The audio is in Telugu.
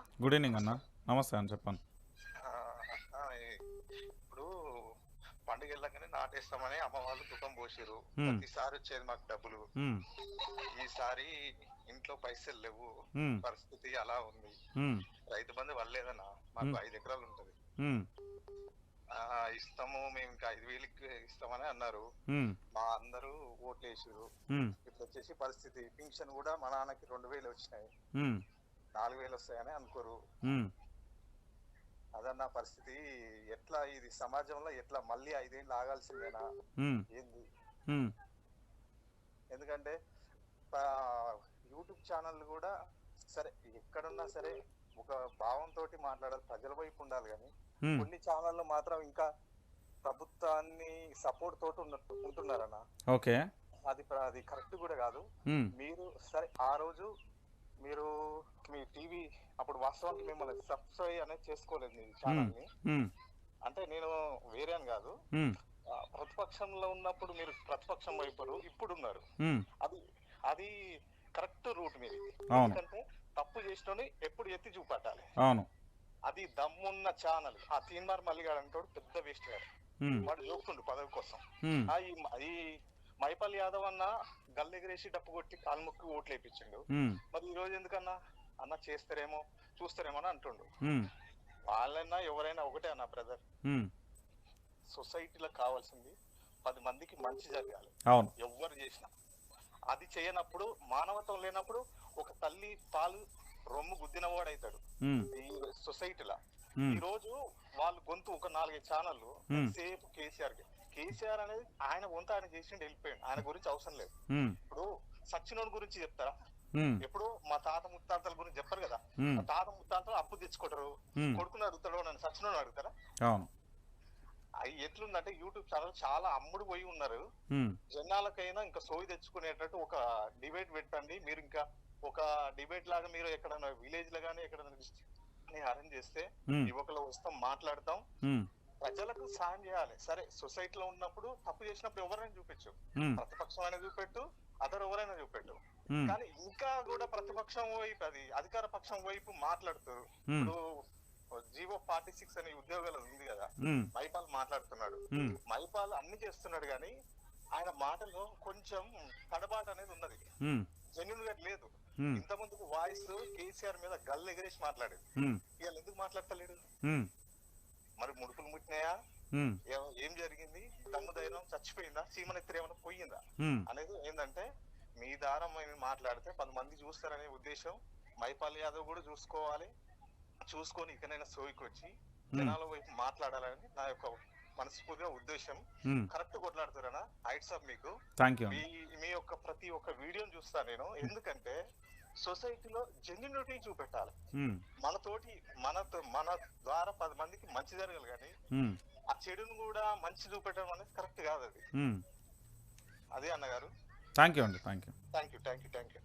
గుడ్ ఈవినింగ్ అన్న నమస్తే ఆ, ఈ- ఇప్పుడు పండుగ వెళ్ళగానే నాటేస్తామని అమ్మ వాళ్ళు దుఃఖం పోసిరు. ప్రతిసారి వచ్చేది మాకు డబ్బులు. ఈసారి ఇంట్లో పైసలు లేవు. పరిస్థితి అలా ఉంది. రైతు బంధు వల్లేదన్నా మాకు. ఐదు ఎకరాలు ఉంటది ఇస్తాము మేము ఇంకా ఐదు వేలకి ఇస్తామని అన్నారు. మా అందరూ ఓట్లు వేసిరు మ్మ్. ఇట్లా వచ్చేసి పరిస్థితి పింఛన్ కూడా మా నాన్నకి రెండు వేలు వచ్చినాయి. నాలుగు వేలు వస్తాయని అనుకోరు. అదన్న పరిస్థితి ఎట్లా ఇది సమాజంలో ఎట్లా మళ్ళీ ఐదేళ్ళు ఆగాల్సిందేనా. ఏంది. ఎందుకంటే యూట్యూబ్ ఛానల్ కూడా సరే ఎక్కడున్నా సరే ఒక భావంతో మాట్లాడాలి ప్రజల వైపు ఉండాలి కానీ. కొన్ని ఛానళ్ళు మాత్రం ఇంకా ప్రభుత్వాన్ని సపోర్ట్ తోటి ఉన్నట్టు ఉంటున్నారన్న ఓకే అది అది కరెక్ట్ కూడా కాదు. మీరు సరే ఆ రోజు మీరు మీ టీవీ అప్పుడు వాస్తవానికి మిమ్మల్ని సబ్స్క్రైబ్ అనేది చేసుకోలేదు మీ ఛానల్ని మ్మ్. అంటే నేను వేరే అని కాదు ప్రతిపక్షంలో ఉన్నప్పుడు మీరు ప్రతిపక్షం వైపు ఇప్పుడు ఉన్నారు. అది అది కరెక్ట్ రూట్ మీది. ఎందుకంటే తప్పు చేసినోని ఎప్పుడు ఎత్తి చూపట్టాలి. అవును. అది దమ్మున్న ఛానల్. ఆ తీన్మార్ మల్లిగాడు అంటాడు పెద్ద వేస్ట్ గారు. వాడు చూస్తుండు పదవి కోసం. ఈ ఈ మైపల్లి యాదవ్ అన్న గల్లెగిరేసి డప్పు కొట్టి కాల్ముక్కి ఓట్లు వేయించిండు. మరి ఈ రోజు ఎందుకన్నా అన్న చేస్తారేమో చూస్తారేమో అని అంటుండు మ్మ్. వాళ్ళైనా ఎవరైనా ఒకటే అన్న బ్రదర్. సొసైటీలో కావాల్సింది పది మందికి మంచి జరగాలి ఎవ్వరు చేసినా అది చేయనప్పుడు మానవత్వం లేనప్పుడు ఒక తల్లి పాలు రొమ్ము గుద్దినవాడైతాడు. ఈ సొసైటీలో. ఈ రోజు వాళ్ళు గొంతు ఒక నాలుగైదు ఛానళ్ళు. సేపు కేసీఆర్కి కేసీఆర్ అనేది ఆయన వంత ఆయన చేసిండు వెళ్ళిపోయాడు ఆయన గురించి అవసరం లేదు. ఇప్పుడు సచ్చినోడి గురించి చెప్తారా. ఎప్పుడు మా తాత ముత్తాతల గురించి చెప్పరు కదా. మా తాత ముత్తాతలు అప్పు తెచ్చుకుంటారు. కొడుకుని అడుగుతాడు నన్ను సచ్చినోడు అడుగుతారా అవి ఎట్లుందంటే యూట్యూబ్ ఛానల్ చాలా అమ్ముడు పోయి ఉన్నారు. జనాలకైనా ఇంకా సోయి తెచ్చుకునేటట్టు ఒక డిబేట్ పెట్టండి మీరు ఇంకా ఒక డిబేట్ లాగా మీరు ఎక్కడైనా విలేజ్లో గానీ ఎక్కడైనా అరేంజ్ చేస్తే. యువకులు వస్తాం మాట్లాడతాం. ప్రజలకు సాయం చేయాలి సరే సొసైటీలో ఉన్నప్పుడు తప్పు చేసినప్పుడు ఎవరైనా చూపించు. ప్రతిపక్షం అయినా చూపెట్టు అదర్ ఎవరైనా చూపెట్టు. కానీ ఇంకా కూడా ప్రతిపక్షం వైపు అది అధికార పక్షం వైపు మాట్లాడుతారు. ఇప్పుడు జీవో ఫార్టీ సిక్స్ అనే ఉద్యోగాలు ఉంది కదా. మైపాల్ మాట్లాడుతున్నాడు. మైపాల్ అన్ని చేస్తున్నాడు కానీ ఆయన మాటలో కొంచెం తడబాటు అనేది ఉన్నది. జెన్యున్గా లేదు. ఇంత ముందుకు వాయిస్ కేసీఆర్ మీద గల్ ఎగరేసి మాట్లాడేది. ఇవాళ ఎందుకు మాట్లాడతలేడు. మరి ముడుపులు ముట్టినాయా. ఏ- జరిగింది? దమ్ము ధైర్యం చచ్చిపోయిందా? సీమనెత్తిరి ఏమైనా పోయిందా. అనేది ఏంటంటే మీ దారం మేము మాట్లాడితే పది మంది చూస్తారనే ఉద్దేశం. మైపాల్ యాదవ్ కూడా చూసుకోవాలి. చూసుకొని ఇకనైనా సోయికి వచ్చి జనాల వైపు మాట్లాడాలని నా యొక్క మనస్ఫూర్తిగా ఉద్దేశం. కరెక్ట్ కొట్లాడుతారనా? హైట్స్ ఆఫ్ మీకు. మీ మీ యొక్క ప్రతి ఒక్క వీడియోని చూస్తాను నేను. ఎందుకంటే సొసైటీలో జెన్యునిటీ చూపెట్టాలి మ్మ్. మనతోటి మనతో మన ద్వారా పది మందికి మంచి జరగాలి కానీ. ఆ చెడును కూడా మంచి చూపెట్టడం అనేది కరెక్ట్ కాదు అది. అదే అన్నగారు థ్యాంక్ యూ అండి thank you thank you thank you thank you